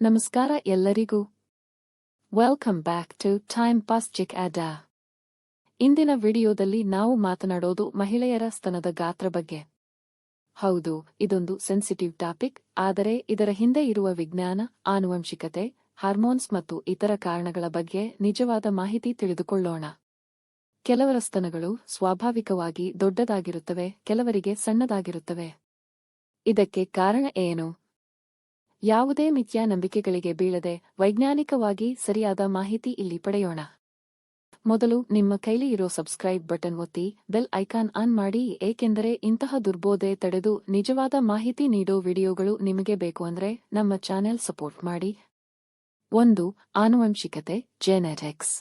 ನಮಸ್ಕಾರ ಎಲ್ಲರಿಗೂ. Welcome back to time pass ಚಿಕ್ ಅಡಾ ಇಂದಿನ ವಿಡಿಯೋದಲ್ಲಿ ನಾವು ಮಾತನಾಡೋದು ಮಹಿಳೆಯರ ಸ್ತನದ ಗಾತ್ರ ಬಗ್ಗೆ. ಹೌದು, ಇದೊಂದು ಸೆನ್ಸಿಟಿವ್ ಟಾಪಿಕ್ ಆದರೆ ಇದರ ಹಿಂದೆ ಇರುವ ವಿಜ್ಞಾನ, ಆನುವಂಶಿಕತೆ ಹಾರ್ಮೋನ್ಸ್ ಮತ್ತು ಇತರ ಕಾರಣಗಳ ಬಗ್ಗೆ ನಿಜವಾದ ಮಾಹಿತಿ ತಿಳಿದುಕೊಳ್ಳೋಣ. ಕೆಲವರ ಸ್ತನಗಳು ಸ್ವಾಭಾವಿಕವಾಗಿ ದೊಡ್ಡದಾಗಿರುತ್ತವೆ, ಕೆಲವರಿಗೆ ಸಣ್ಣದಾಗಿರುತ್ತವೆ. ಇದಕ್ಕೆ ಕಾರಣ ಏನು? ಯಾವುದೇ ಮಿಥ್ಯಾ ನಂಬಿಕೆಗಳಿಗೆ ಬೀಳದೆ ವೈಜ್ಞಾನಿಕವಾಗಿ ಸರಿಯಾದ ಮಾಹಿತಿ ಇಲ್ಲಿ ಪಡೆಯೋಣ. ಮೊದಲು ನಿಮ್ಮ ಕೈಲಿ ಇರೋ ಸಬ್ಸ್ಕ್ರೈಬ್ ಬಟನ್ ಒತ್ತಿ, ಬೆಲ್ ಐಕಾನ್ ಆನ್ ಮಾಡಿ, ಏಕೆಂದರೆ ಇಂತಹ ದುರ್ಬೋಧೆ ತಡೆದು ನಿಜವಾದ ಮಾಹಿತಿ ನೀಡೋ ವಿಡಿಯೋಗಳು ನಿಮಗೆ ಬೇಕು ಅಂದ್ರೆ ನಮ್ಮ ಚಾನೆಲ್ ಸಪೋರ್ಟ್ ಮಾಡಿ. ಒಂದು, ಆನುವಂಶಿಕತೆ ಜೆನೆಟಿಕ್ಸ್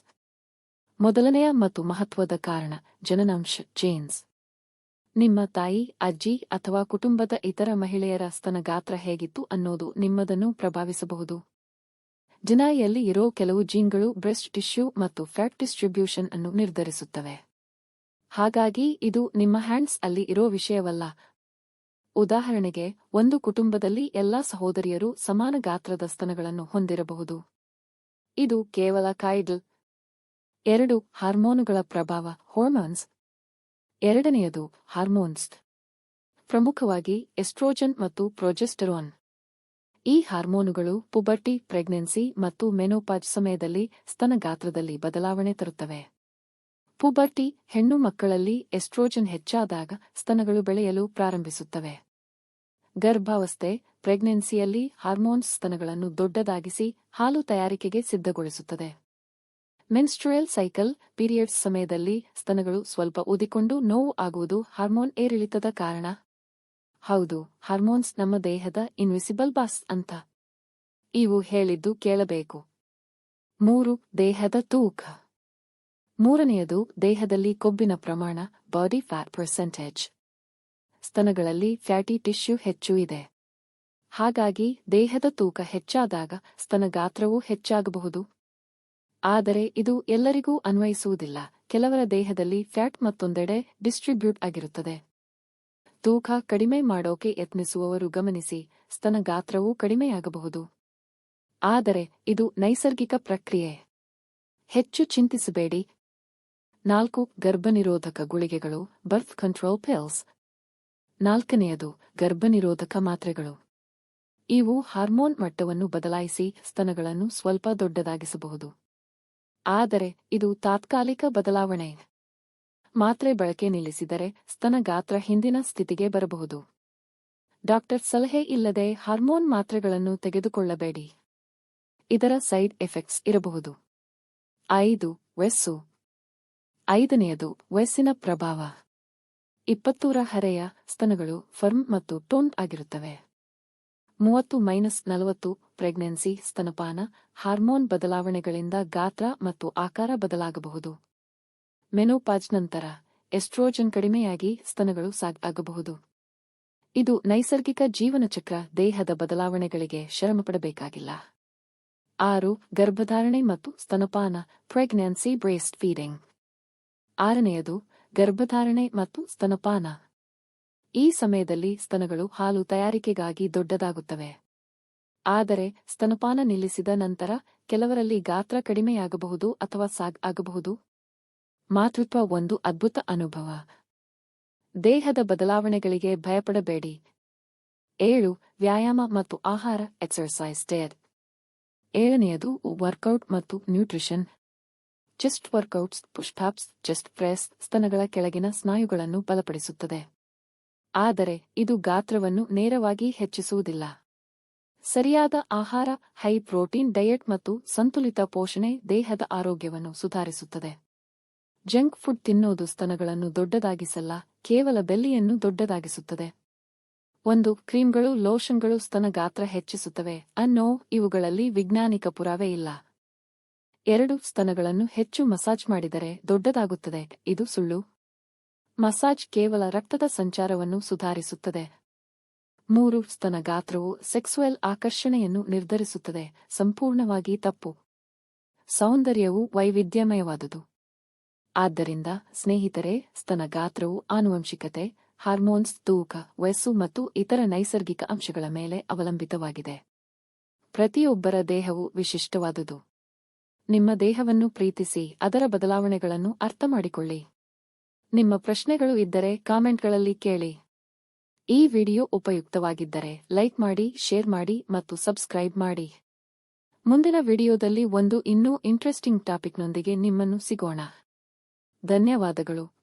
ಮೊದಲನೆಯ ಮತ್ತು ಮಹತ್ವದ ಕಾರಣ, ಜನನಾಂಶ ಜೇನ್ಸ್ ನಿಮ್ಮ ತಾಯಿ, ಅಜ್ಜಿ ಅಥವಾ ಕುಟುಂಬದ ಇತರ ಮಹಿಳೆಯರ ಸ್ತನ ಗಾತ್ರ ಹೇಗಿತ್ತು ಅನ್ನೋದು ನಿಮ್ಮದನ್ನು ಪ್ರಭಾವಿಸಬಹುದು. ಜಿನಾಯಿಯಲ್ಲಿ ಇರೋ ಕೆಲವು ಜೀನ್ಗಳು ಬ್ರೆಸ್ಟ್ ಟಿಶ್ಯೂ ಮತ್ತು ಫ್ಯಾಟ್ ಡಿಸ್ಟ್ರಿಬ್ಯೂಷನ್ ಅನ್ನು ನಿರ್ಧರಿಸುತ್ತವೆ. ಹಾಗಾಗಿ ಇದು ನಿಮ್ಮ ಹ್ಯಾಂಡ್ಸ್ ಅಲ್ಲಿ ಇರೋ ವಿಷಯವಲ್ಲ. ಉದಾಹರಣೆಗೆ, ಒಂದು ಕುಟುಂಬದಲ್ಲಿ ಎಲ್ಲಾ ಸಹೋದರಿಯರು ಸಮಾನ ಗಾತ್ರದ ಸ್ತನಗಳನ್ನು ಹೊಂದಿರಬಹುದು. ಇದು ಕೇವಲ ಕಾಯಿಡಲ್. ಎರಡು, ಹಾರ್ಮೋನುಗಳ ಪ್ರಭಾವ ಹಾರ್ಮೋನ್ಸ್ ಎರಡನೆಯದು ಹಾರ್ಮೋನ್ಸ್. ಪ್ರಮುಖವಾಗಿ ಎಸ್ಟ್ರೋಜನ್ ಮತ್ತು ಪ್ರೊಜೆಸ್ಟೆರಾನ್. ಈ ಹಾರ್ಮೋನುಗಳು ಪುಬರ್ಟಿ, ಪ್ರೆಗ್ನೆನ್ಸಿ ಮತ್ತು ಮೆನೋಪಾಜ್ ಸಮಯದಲ್ಲಿ ಸ್ತನ ಗಾತ್ರದಲ್ಲಿ ಬದಲಾವಣೆ ತರುತ್ತವೆ. ಪುಬರ್ಟಿ ಹೆಣ್ಣು ಮಕ್ಕಳಲ್ಲಿ ಎಸ್ಟ್ರೋಜನ್ ಹೆಚ್ಚಾದಾಗ ಸ್ತನಗಳು ಬೆಳೆಯಲು ಪ್ರಾರಂಭಿಸುತ್ತವೆ. ಗರ್ಭಾವಸ್ಥೆ, ಪ್ರೆಗ್ನೆನ್ಸಿಯಲ್ಲಿ ಹಾರ್ಮೋನ್ಸ್ ಸ್ತನಗಳನ್ನು ದೊಡ್ಡದಾಗಿಸಿ ಹಾಲು ತಯಾರಿಕೆಗೆ ಸಿದ್ಧಗೊಳಿಸುತ್ತದೆ. ಮೆನ್ಸ್ಟ್ರುಯಲ್ ಸೈಕಲ್ ಪೀರಿಯಡ್ಸ್ ಸಮಯದಲ್ಲಿ ಸ್ತನಗಳು ಸ್ವಲ್ಪ ಉದಿಕೊಂಡು ನೋವು ಆಗುವುದು ಹಾರ್ಮೋನ್ ಏರಿಳಿತದ ಕಾರಣ. ಹೌದು, ಹಾರ್ಮೋನ್ಸ್ ನಮ್ಮ ದೇಹದ ಇನ್ವಿಸಿಬಲ್ ಬಾಸ್ ಅಂತ. ಇವು ಹೇಳಿದ್ದು ಕೇಳಬೇಕು. ಮೂರು, ದೇಹದ ತೂಕ. ಮೂರನೆಯದು, ದೇಹದಲ್ಲಿ ಕೊಬ್ಬಿನ ಪ್ರಮಾಣ ಬಾಡಿ ಫ್ಯಾಟ್ ಪರ್ಸೆಂಟೇಜ್ ಸ್ತನಗಳಲ್ಲಿ ಫ್ಯಾಟಿ ಟಿಶ್ಯೂ ಹೆಚ್ಚು ಇದೆ. ಹಾಗಾಗಿ, ದೇಹದ ತೂಕ ಹೆಚ್ಚಾದಾಗ ಸ್ತನ ಗಾತ್ರವೂ ಹೆಚ್ಚಾಗಬಹುದು. ಆದರೆ ಇದು ಎಲ್ಲರಿಗೂ ಅನ್ವಯಿಸುವುದಿಲ್ಲ. ಕೆಲವರ ದೇಹದಲ್ಲಿ ಫ್ಯಾಟ್ ಮತ್ತೊಂದೆಡೆ ಡಿಸ್ಟ್ರಿಬ್ಯೂಟ್ ಆಗಿರುತ್ತದೆ. ತೂಕ ಕಡಿಮೆ ಮಾಡೋಕೆ ಯತ್ನಿಸುವವರು ಗಮನಿಸಿ, ಸ್ತನ ಗಾತ್ರವೂ ಕಡಿಮೆಯಾಗಬಹುದು. ಆದರೆ ಇದು ನೈಸರ್ಗಿಕ ಪ್ರಕ್ರಿಯೆ. ಹೆಚ್ಚು ಚಿಂತಿಸಬೇಡಿ. ನಾಲ್ಕು, ಗರ್ಭನಿರೋಧಕ ಗುಳಿಗೆಗಳು ಬರ್ತ್ ಕಂಟ್ರೋಲ್ ಪಿಲ್ಸ್ ನಾಲ್ಕನೆಯದು, ಗರ್ಭನಿರೋಧಕ ಮಾತ್ರೆಗಳು. ಇವು ಹಾರ್ಮೋನ್ ಮಟ್ಟವನ್ನು ಬದಲಾಯಿಸಿ ಸ್ತನಗಳನ್ನು ಸ್ವಲ್ಪ ದೊಡ್ಡದಾಗಿಸಬಹುದು. ಆದರೆ ಇದು ತಾತ್ಕಾಲಿಕ ಬದಲಾವಣೆ. ಮಾತ್ರೆ ಬಳಕೆ ನಿಲ್ಲಿಸಿದರೆ ಸ್ತನ ಗಾತ್ರ ಹಿಂದಿನ ಸ್ಥಿತಿಗೆ ಬರಬಹುದು. ಡಾಕ್ಟರ್ ಸಲಹೆ ಇಲ್ಲದೆ ಹಾರ್ಮೋನ್ ಮಾತ್ರೆಗಳನ್ನು ತೆಗೆದುಕೊಳ್ಳಬೇಡಿ. ಇದರ ಸೈಡ್ ಎಫೆಕ್ಟ್ಸ್ ಇರಬಹುದು. ಐದು ವೆಸ್ಸು ಐದನೆಯದು, ವಯಸ್ಸಿನ ಪ್ರಭಾವ. ಇಪ್ಪತ್ತೂರ ಹರೆಯ ಸ್ತನಗಳು ಫರ್ಮ್ ಮತ್ತು ಟೋನ್ ಆಗಿರುತ್ತವೆ. ಮೂವತ್ತು ಮೈನಸ್ ನಲವತ್ತು, ಪ್ರೆಗ್ನೆನ್ಸಿ, ಸ್ತನಪಾನ, ಹಾರ್ಮೋನ್ ಬದಲಾವಣೆಗಳಿಂದ ಗಾತ್ರ ಮತ್ತು ಆಕಾರ ಬದಲಾಗಬಹುದು. ಮೆನೋಪಾಜ್ ನಂತರ, ಎಸ್ಟ್ರೋಜನ್ ಕಡಿಮೆಯಾಗಿ ಸ್ತನಗಳು ಸಾಗಬಹುದು ಇದು ನೈಸರ್ಗಿಕ ಜೀವನಚಕ್ರ ದೇಹದ ಬದಲಾವಣೆಗಳಿಗೆ ಶ್ರಮಪಡಬೇಕಾಗಿಲ್ಲ ಆರು, ಗರ್ಭಧಾರಣೆ ಮತ್ತು ಸ್ತನಪಾನ, ಪ್ರೆಗ್ನೆನ್ಸಿ ಬ್ರೇಸ್ಟ್ ಫೀಡಿಂಗ್. ಆರನೆಯದು, ಗರ್ಭಧಾರಣೆ ಮತ್ತು ಸ್ತನಪಾನ. ಈ ಸಮಯದಲ್ಲಿ ಸ್ತನಗಳು ಹಾಲು ತಯಾರಿಕೆಗಾಗಿ ದೊಡ್ಡದಾಗುತ್ತವೆ. ಆದರೆ ಸ್ತನಪಾನ ನಿಲ್ಲಿಸಿದ ನಂತರ ಕೆಲವರಲ್ಲಿ ಗಾತ್ರ ಕಡಿಮೆಯಾಗಬಹುದು ಅಥವಾ ಸಾಗ್ ಆಗಬಹುದು? ಮಾತೃತ್ವ ಒಂದು ಅದ್ಭುತ ಅನುಭವ. ದೇಹದ ಬದಲಾವಣೆಗಳಿಗೆ ಭಯಪಡಬೇಡಿ. ಏಳು, ವ್ಯಾಯಾಮ ಮತ್ತು ಆಹಾರ ಎಕ್ಸರ್ಸೈಸ್ ಡೇರ್ ಏಳನೆಯದು ವರ್ಕೌಟ್ ಮತ್ತು nutrition chest workouts pushups chest press ಸ್ತನಗಳ ಕೆಳಗಿನ ಸ್ನಾಯುಗಳನ್ನು ಬಲಪಡಿಸುತ್ತದೆ. ಆದರೆ ಇದು ಗಾತ್ರವನ್ನು ನೇರವಾಗಿ ಹೆಚ್ಚಿಸುವುದಿಲ್ಲ. ಸರಿಯಾದ ಆಹಾರ, ಹೈ ಪ್ರೋಟೀನ್ ಡಯಟ್ ಮತ್ತು ಸಂತುಲಿತ ಪೋಷಣೆ ದೇಹದ ಆರೋಗ್ಯವನ್ನು ಸುಧಾರಿಸುತ್ತದೆ. ಜಂಕ್ ಫುಡ್ ತಿನ್ನೋದು ಸ್ತನಗಳನ್ನು ದೊಡ್ಡದಾಗಿಸಲ್ಲ, ಕೇವಲ ಬೆಲ್ಲಿಯನ್ನು ದೊಡ್ಡದಾಗಿಸುತ್ತದೆ. ಒಂದು, ಕ್ರೀಮ್ಗಳು, ಲೋಷನ್ಗಳು ಸ್ತನ ಗಾತ್ರ ಹೆಚ್ಚಿಸುತ್ತವೆ, ಅನ್ನೋ, ಇವುಗಳಲ್ಲಿ ವಿಜ್ಞಾನಿಕ ಪುರಾವೆ ಇಲ್ಲ. ಎರಡು, ಸ್ತನಗಳನ್ನು ಹೆಚ್ಚು ಮಸಾಜ್ ಮಾಡಿದರೆ ದೊಡ್ಡದಾಗುತ್ತದೆ, ಇದು ಸುಳ್ಳು. ಮಸಾಜ್ ಕೇವಲ ರಕ್ತದ ಸಂಚಾರವನ್ನು ಸುಧಾರಿಸುತ್ತದೆ. ಮೂರು, ಸ್ತನ ಗಾತ್ರವು ಸೆಕ್ಸುಯಲ್ ಆಕರ್ಷಣೆಯನ್ನು ನಿರ್ಧರಿಸುತ್ತದೆ, ಸಂಪೂರ್ಣವಾಗಿ ತಪ್ಪು. ಸೌಂದರ್ಯವು ವೈವಿಧ್ಯಮಯವಾದುದು. ಆದ್ದರಿಂದ, ಸ್ನೇಹಿತರೆ, ಸ್ತನ ಗಾತ್ರವು ಆನುವಂಶಿಕತೆ, ಹಾರ್ಮೋನ್ಸ್, ತೂಕ, ವಯಸ್ಸು ಮತ್ತು ಇತರ ನೈಸರ್ಗಿಕ ಅಂಶಗಳ ಮೇಲೆ ಅವಲಂಬಿತವಾಗಿದೆ. ಪ್ರತಿಯೊಬ್ಬರ ದೇಹವು ವಿಶಿಷ್ಟವಾದುದು. ನಿಮ್ಮ ದೇಹವನ್ನು ಪ್ರೀತಿಸಿ, ಅದರ ಬದಲಾವಣೆಗಳನ್ನು ಅರ್ಥಮಾಡಿಕೊಳ್ಳಿ. ನಿಮ್ಮ ಪ್ರಶ್ನೆಗಳು ಇದ್ದರೆ ಕಾಮೆಂಟ್ಗಳಲ್ಲಿ ಕೇಳಿ. ಈ ವಿಡಿಯೋ ಉಪಯುಕ್ತವಾಗಿದ್ದರೆ ಲೈಕ್ ಮಾಡಿ, ಶೇರ್ ಮಾಡಿ ಮತ್ತು ಸಬ್ಸ್ಕ್ರೈಬ್ ಮಾಡಿ. ಮುಂದಿನ ವಿಡಿಯೋದಲ್ಲಿ ಒಂದು ಇನ್ನೂ ಇಂಟ್ರೆಸ್ಟಿಂಗ್ ಟಾಪಿಕ್ನೊಂದಿಗೆ ನಿಮ್ಮನ್ನು ಸಿಗೋಣ. ಧನ್ಯವಾದಗಳು.